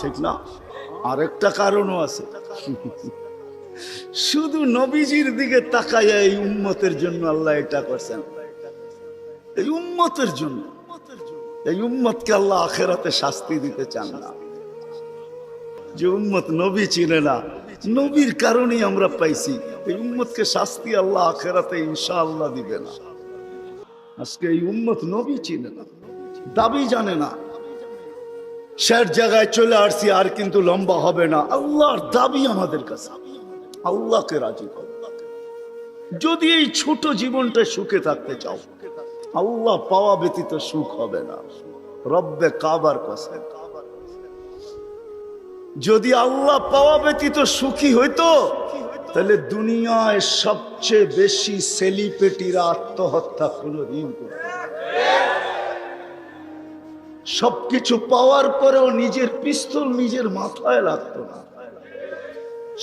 ঠিক না? আরেকটা কারণও আছে। শুধু নবীজির দিকে তাকাইয়া এই উম্মতের জন্য আল্লাহ এটা করছেন। এই উম্মতের জন্য। এই উম্মতকে আল্লাহ আখেরাতে শাস্তি দিতে চান না। যে উম্মত নবী চিনে না, নবীর কারণেই আমরা পাইছি। এই উম্মতকে শাস্তি আল্লাহ আখেরাতে ইনশাআল্লাহ দিবে না। আজকে এই উম্মত নবী চিনে না, দাবি জানে না। শের জায়গায় চলে আসছি, আর কিন্তু লম্বা হবে না। আল্লাহর দাবি আমাদের কাছে। আল্লাহকে রাজি যদি এই ছোট জীবনটা সুখে থাকতে চাও, আল্লাহ পাওয়া ব্যতীত সুখ হবে না। রব্বে কাবার কাছে। যদি আল্লাহ পাওয়া ব্যতীত সুখী হইতো, তাহলে দুনিয়ায় সবচেয়ে বেশি সেলিব্রিটিরা আত্মহত্যা কোনোদিন করত সবকিছু পাওয়ার পরেও নিজের পিস্তল নিজের মাথায় লাগতো না।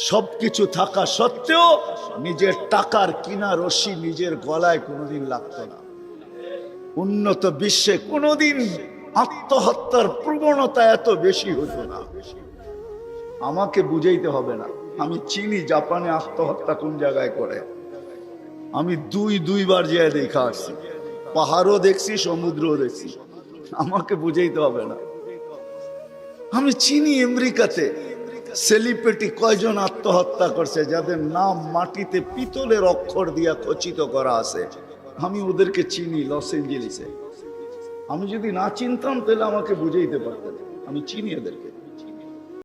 সবকিছু থাকা সত্ত্বেও নিজের টাকার কিনা রশি নিজের গলায় কোনোদিন লাগতো না। উন্নত বিশ্বে কোনোদিন আত্মহত্যার প্রবণতা এত বেশি হতো না। আমাকে বুঝাইতে হবে না, আমি চিনি জাপানে আত্মহত্যা কোন জায়গায় করে। আমি দুই দুইবার যেয়ে দেখা আসছি, পাহাড়ও দেখছি, সমুদ্রও দেখছি। আমাকে বুঝাইতে হবে না। আমি চিনি আমেরিকাতে। সেলিব্রিটি কয়জন আত্মহত্যা করছে, যাদের নাম মাটিতে পিতলের অক্ষর দিয়া খচিত করা আছে। আমি ওদেরকে চিনি লস এঞ্জেলিসে। আমি যদি না চিনতাম, তাহলে আমাকে বুঝাইতে পারতেন। আমি চিনি এদেরকে